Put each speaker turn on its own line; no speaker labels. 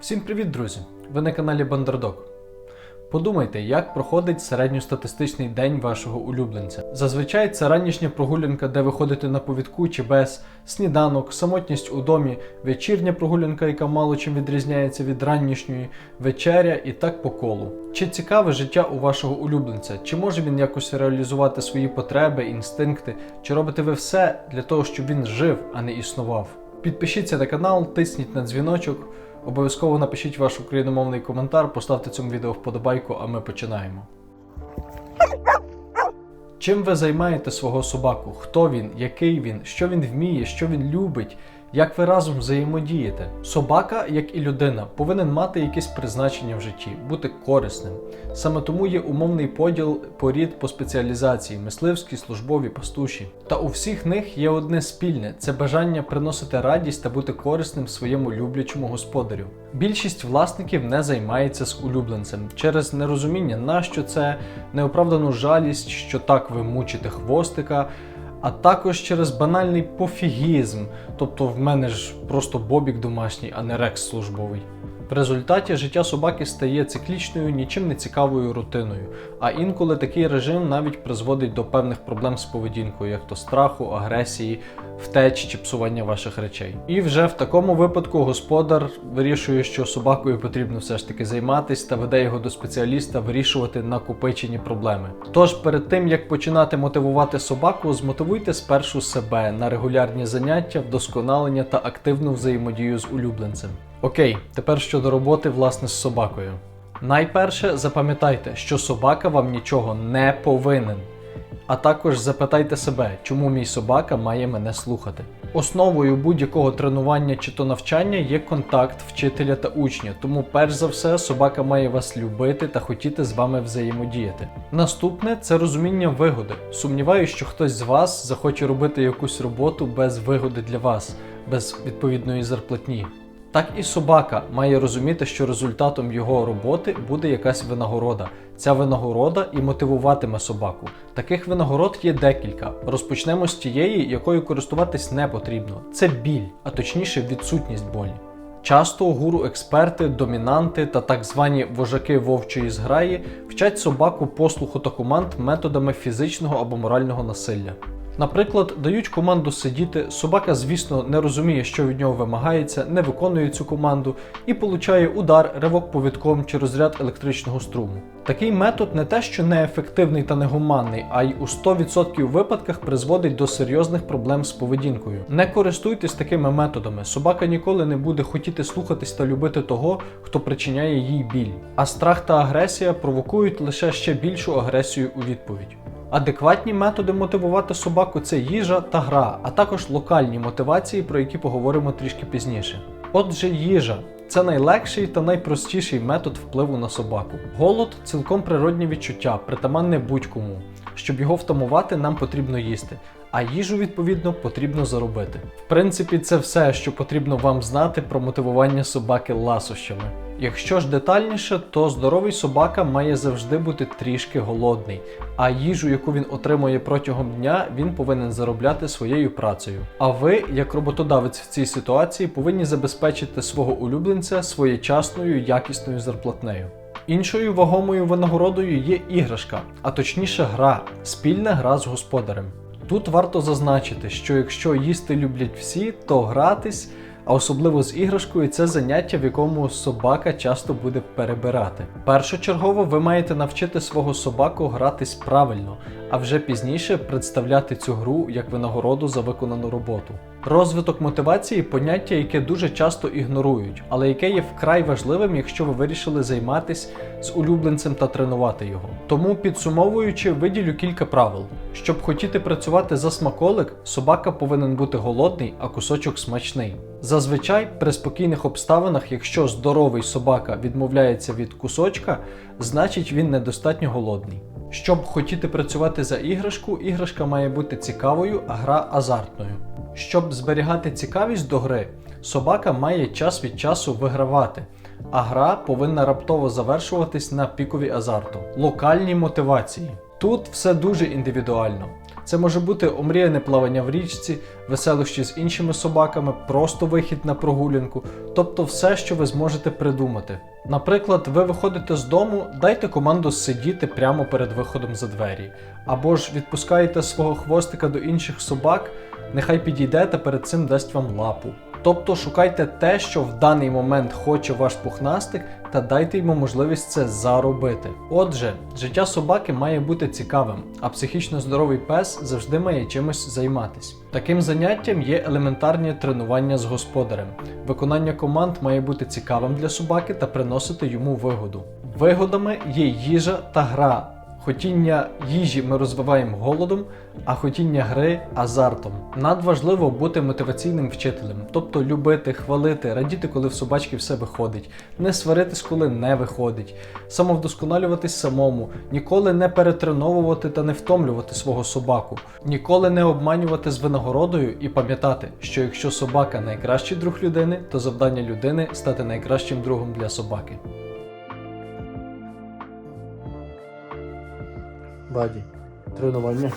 Всім привіт, друзі! Ви на каналі Бандердог. Подумайте, як проходить середньостатистичний день вашого улюбленця. Зазвичай це ранішня прогулянка, де ви ходите на повідку чи без, сніданок, самотність у домі, вечірня прогулянка, яка мало чим відрізняється від ранішньої, вечеря і так по колу. Чи цікаве життя у вашого улюбленця? Чи може він якось реалізувати свої потреби, інстинкти? Чи робите ви все для того, щоб він жив, а не існував? Підпишіться на канал, тисніть на дзвіночок. Обов'язково напишіть ваш україномовний коментар, поставте цьому відео вподобайку, а ми починаємо. Чим ви займаєте свого собаку? Хто він, який він, що він вміє, що він любить, як ви разом взаємодієте? Собака, як і людина, повинен мати якесь призначення в житті, бути корисним. Саме тому є умовний поділ порід по спеціалізації мисливські, службові, пастуші. Та у всіх них є одне спільне це бажання приносити радість та бути корисним своєму люблячому господарю. Більшість власників не займається з улюбленцем через нерозуміння, нащо це, неоправдану жалість, що так ви мучите хвостика. А також через банальний пофігізм, тобто в мене ж просто бобік домашній, а не рекс службовий. В результаті життя собаки стає циклічною, нічим не цікавою рутиною, а інколи такий режим навіть призводить до певних проблем з поведінкою, як то страху, агресії, втеч чи псування ваших речей. І вже в такому випадку господар вирішує, що собакою потрібно все ж таки займатися та веде його до спеціаліста вирішувати накопичені проблеми. Тож перед тим як починати мотивувати собаку, змотивуйте спершу себе на регулярні заняття, вдосконалення та активну взаємодію з улюбленцем. Окей, тепер щодо роботи власне з собакою. Найперше запам'ятайте, що собака вам нічого не повинен. А також запитайте себе, чому мій собака має мене слухати. Основою будь-якого тренування чи то навчання є контакт вчителя та учня, тому перш за все собака має вас любити та хотіти з вами взаємодіяти. Наступне це розуміння вигоди. Сумніваюся, що хтось з вас захоче робити якусь роботу без вигоди для вас, без відповідної зарплатні. Так і собака має розуміти, що результатом його роботи буде якась винагорода. Ця винагорода і мотивуватиме собаку. Таких винагород є декілька. Розпочнемо з тієї, якою користуватись не потрібно. Це біль, а точніше відсутність болі. Часто гуру-експерти, домінанти та так звані вожаки вовчої зграї вчать собаку послуху та команд методами фізичного або морального насилля. Наприклад, дають команду сидіти, собака, звісно, не розуміє, що від нього вимагається, не виконує цю команду і получає удар, ривок повідком чи розряд електричного струму. Такий метод не те, що неефективний та негуманний, а й у 100% випадках призводить до серйозних проблем з поведінкою. Не користуйтесь такими методами. Собака ніколи не буде хотіти слухатись та любити того, хто причиняє їй біль. А страх та агресія провокують лише ще більшу агресію у відповідь. Адекватні методи мотивувати собаку це їжа та гра, а також локальні мотивації, про які поговоримо трішки пізніше. Отже, їжа це найлегший та найпростіший метод впливу на собаку. Голод цілком природні відчуття, притаманне будь-кому. Щоб його втамувати, нам потрібно їсти, а їжу, відповідно, потрібно заробити. В принципі, це все, що потрібно вам знати про мотивування собаки ласощами. Якщо ж детальніше, то здоровий собака має завжди бути трішки голодний, а їжу, яку він отримує протягом дня, він повинен заробляти своєю працею. А ви, як роботодавець в цій ситуації, повинні забезпечити свого улюбленця своєчасною якісною зарплатнею. Іншою вагомою винагородою є іграшка, а точніше гра, спільна гра з господарем. Тут варто зазначити, що якщо їсти люблять всі, то гратись, а особливо з іграшкою, це заняття, в якому собака часто буде перебирати. Першочергово ви маєте навчити свого собаку гратись правильно, а вже пізніше представляти цю гру як винагороду за виконану роботу. Розвиток мотивації поняття, яке дуже часто ігнорують, але яке є вкрай важливим, якщо ви вирішили займатися з улюбленцем та тренувати його. Тому, підсумовуючи, виділю кілька правил. Щоб хотіти працювати за смаколик, собака повинен бути голодний, а кусочок смачний. Зазвичай при спокійних обставинах, якщо здоровий собака відмовляється від кусочка, значить він недостатньо голодний. Щоб хотіти працювати за іграшку, іграшка має бути цікавою, а гра азартною. Щоб зберігати цікавість до гри, собака має час від часу вигравати, а гра повинна раптово завершуватись на пікові азарту. Локальні мотивації. Тут все дуже індивідуально. Це може бути омріяне плавання в річці, веселощі з іншими собаками, просто вихід на прогулянку, тобто все, що ви зможете придумати. Наприклад, ви виходите з дому, дайте команду сидіти прямо перед виходом за двері, або ж відпускаєте свого хвостика до інших собак, нехай підійде та перед цим дасть вам лапу. Тобто шукайте те, що в даний момент хоче ваш пухнастик, та дайте йому можливість це заробити. Отже, життя собаки має бути цікавим, а психічно здоровий пес завжди має чимось займатись. Таким заняттям є елементарні тренування з господарем. Виконання команд має бути цікавим для собаки та приносити йому вигоду. Вигодами є їжа та гра. Хотіння їжі ми розвиваємо голодом, а хотіння гри азартом. Надважливо бути мотиваційним вчителем, тобто любити, хвалити, радіти, коли в собачки все виходить, не сваритись, коли не виходить, самовдосконалюватись самому, ніколи не перетреновувати та не втомлювати свого собаку, ніколи не обманювати з винагородою і пам'ятати, що якщо собака найкращий друг людини, то завдання людини стати найкращим другом для собаки.
Баді. Тренування.